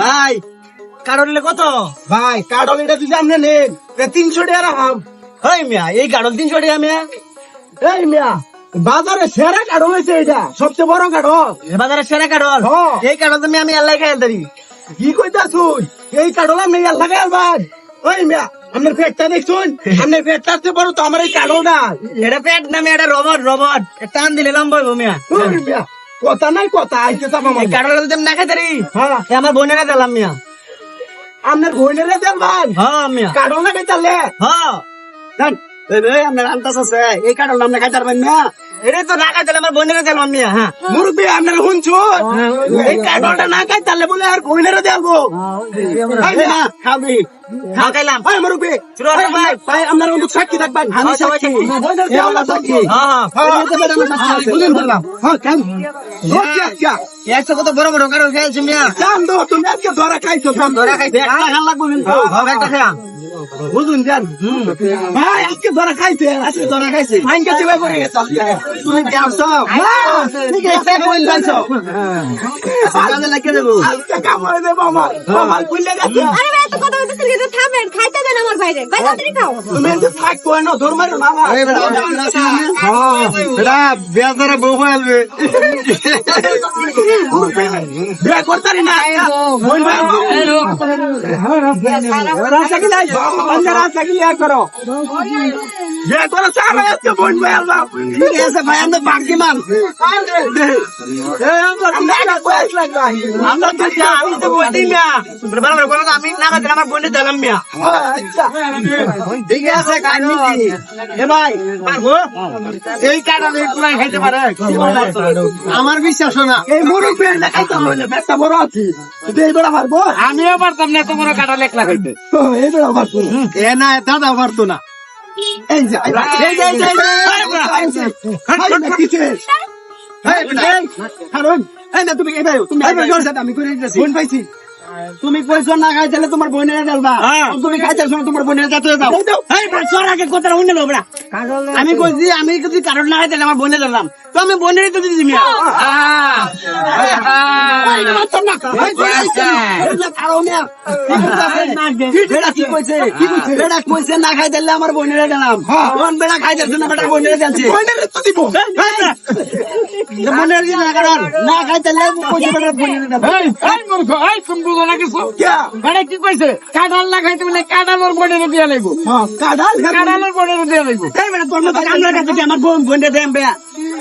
ভাই কারণলে কত? ভাই কাঠল এটা যদি আপনি নেন তিনশো টাকা রাখাম। হই মিয়া এই কারণ তিনশো টাকা মিয়া? এই মিয়া বাজারে সেরা কাঠল হয়েছে এটা সবচেয়ে বড় বাজারে সেরা কারণ হ্যাঁ। এই কারণ তুমি আমি আল্লাহ খাই আনতারি কি কইতাছ এই কাঠল আমি লাগাই আলবার ওই মিয়া আপনার পেটটা দেখছুন? আপনার পেটটা বড় তো আমার এই কাঠলটা এটা পেট নামে এটা রবট রবট। টান দিলে লম্বা মিয়া। মিয়া কথা নাই কথা আইতে চাপ আমার। কারণ যদি আমি না খাইতারি হ্যাঁ। আমার বোনেরা দিলাম মিয়া। আপনার বোনেরা ভাই? হ্যাঁ মিয়া। কারণ না খাইতালে হ্যাঁ। এই রে, আপনার আন্তাজ আছে এই কারণ আপনি খাই পারবেন না। এটা তো না খাইতালে আমার বোনেরা দিলাম মিয়া হ্যাঁ মুরব্বী আপনার শুনছুন এই কাঠলটা না খাইতালে বলে আর বোনেরা দেবো খাবি হ্যাঁ খাইলাম ভাই মুরব্বী শুরু করো ভাই। ভাই আপনার বন্ধু সাক্ষী থাকবেন আমি হ্যাঁ, সবাই সাক্ষী সাক্ষী। এ আমরা সাক্ষী হ্যাঁ হ্যাঁ, বুঝুন বললাম। হ্যাঁ, কেন? ও, কিয়া, কিয়া? একশো কত বড় বড় কারণ খাইছি মিয়া জান দো, তুমি আজকে ধরা খাইছো, ধরা খাইছি। একটা খান লাগবো কিন্তু। হ্যাঁ, একটা বুঝুন, জান। ভাই, আজকে ধরা খাইছে, আজকে ধরা খাইছে। ফাইন কাছে বের করে গেছে তুমি যাওছো? হ্যাঁ, ঠিক আছে, কই যাইছো। কাজে লাগিয়ে দেবো আজকে কামড়ে দেব আমার। আমার কইলে গেছে। আরে ভাই এত কথা বলতেছেন কিন্তু থামেন বাইরে বাইরে তাড়াতাড়ি খাও। তুমি এসে থাক কই না, ধর মারো না আমার। বিয়ে করতারি না। বোন ভাই, রাস্তা কি নাই? রাস্তা কি লিয়া করো? ঠিক আছে ভাই আমরা বাকি একটা আমি না, আমার বোনের দিলাম মিয়া। ঠিক আছে কাহিনী কি এ ভাই এই কারণে খাইতে পারে আমার বিশ্বাস না। এই পেটটা বড় আছে। কিন্তু এই বেড়া মারবো? আমিও পারতাম না তোমার কাটা লেখলা খাইতে ও, এই বেড়া মারবো। এ না দাদা পারতো না। তুমি কইছো না খাইছিলে তোমার বোনের হ্যাঁ। তুমি খাইতেছো না তোমার বোনের যাতে সর আগে কথা শুনে আমি কইছি আমি যদি কারণ না খাইতালে আমার বোনের দিলাম তো আমি বোনের তো মিয়া। কইছে কি কইছে বেড়া কইছে না খাই দিলে আমার বোনেরে কোন বেড়া খাই দিচ্ছে না বেটা বোনেরে দিচ্ছে বোনেরে না কারণ না খাই দিলে কি? কইছে? কাঁঠাল না খাইতে বলে বনেরে দিয়া লাগবো। হ্যাঁ কাঁঠালের বনেরে দিয়া লাগবো। আমরা বোন বোনরে দেম